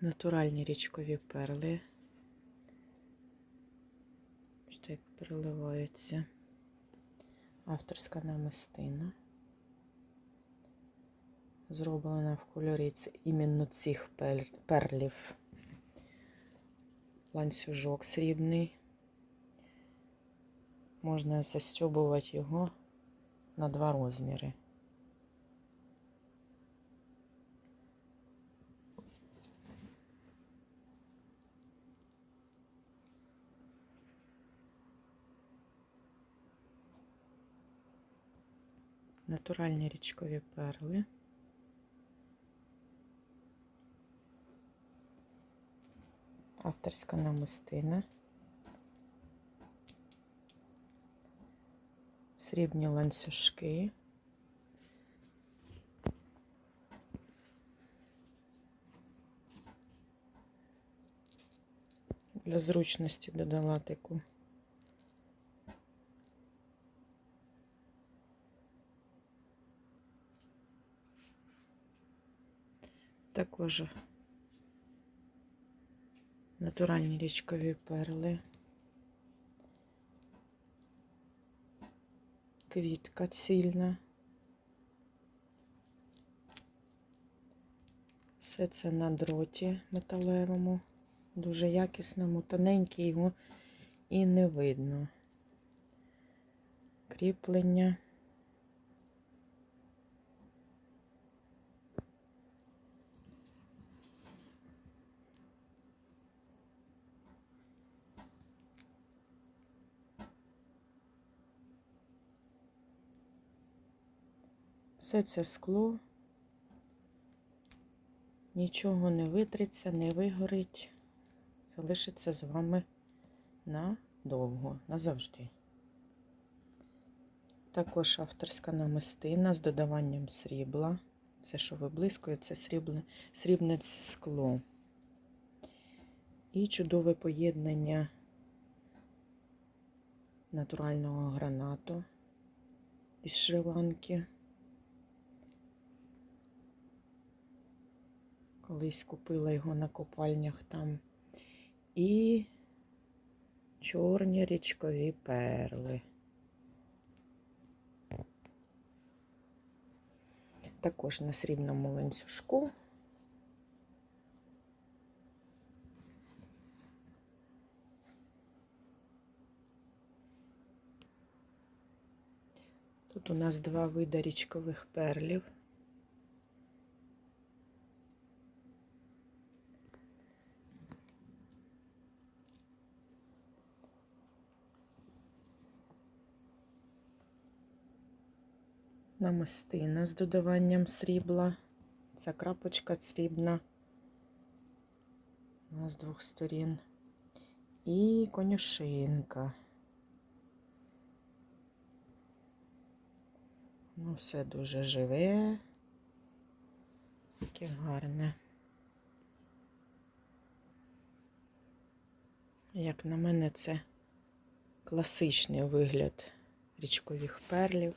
Натуральні річкові перли. Ось так переливаються. Авторська намистина. Зроблена в кольорі іменно цих перлів. Ланцюжок срібний. Можна застьобувати його на два розміри. Натуральні річкові перли. Авторська намистина. Срібні ланцюжки. Для зручності додала таку. Також натуральні річкові перли. Квітка цільна. Все це на дроті металевому, дуже якісному, тоненький його і не видно. Кріплення. Все це скло. Нічого не витриться, не вигорить. Залишиться з вами надовго, назавжди. Також авторська намистина з додаванням срібла. Це, що виблискує, це срібне, срібне скло. І чудове поєднання натурального гранату із Шри-Ланки. Колись купила його на копальнях там. І чорні річкові перли. Також на срібному ланцюжку. Тут у нас два вида річкових перлів. Намистина з додаванням срібла. Ця крапочка срібна з двох сторін. І конюшинка. Ну, все дуже живе, таке гарне. Як на мене, це класичний вигляд річкових перлів.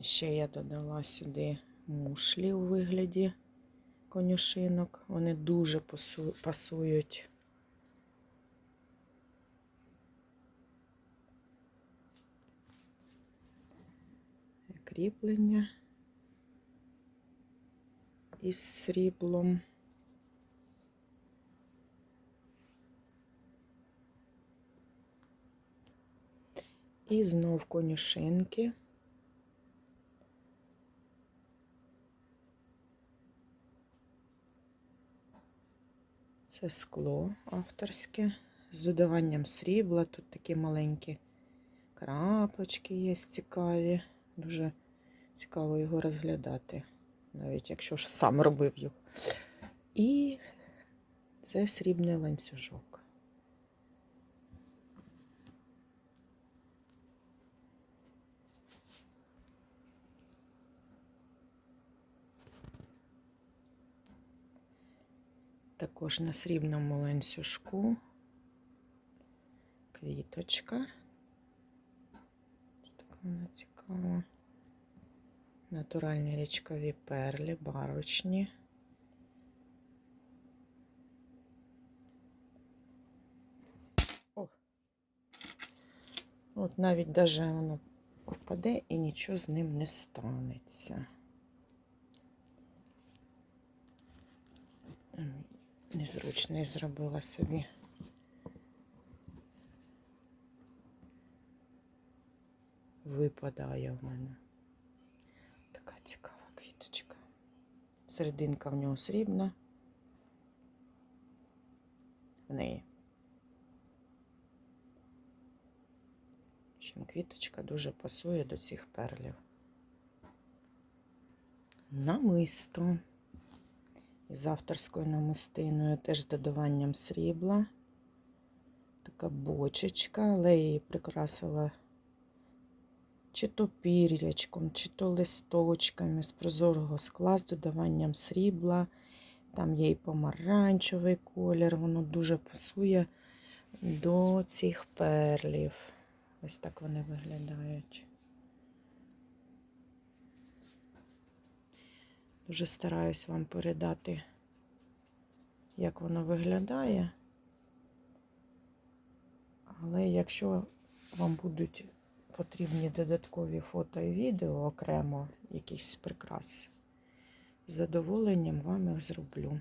Ще я додала сюди мушлі у вигляді конюшинок. Вони дуже пасують. Кріплення із сріблом. І знов конюшинки. Це скло авторське з додаванням срібла. Тут такі маленькі крапочки є цікаві. Дуже цікаво його розглядати, навіть якщо ж сам робив його. І це срібний ланцюжок. також на срібному ланцюжку, квіточка. Така вона цікава. Натуральні річкові перлі, барочні. О! От навіть даже воно впаде і нічого з ним не станеться. Незручний зробила собі. Випадає в мене. Така цікава квіточка. Серединка в нього срібна. В неї. Чим квіточка дуже пасує до цих перлів. Намисто. Із авторською намистиною, теж з додаванням срібла. Така бочечка, але її прикрасила чи то пір'ячком, чи то листочками з прозорого скла з додаванням срібла. Там є і помаранчевий колір, воно дуже пасує до цих перлів. Ось так вони виглядають. Дуже стараюсь вам передати, як воно виглядає. Але якщо вам будуть потрібні додаткові фото і відео окремо, якісь прикрас, з задоволенням вам їх зроблю.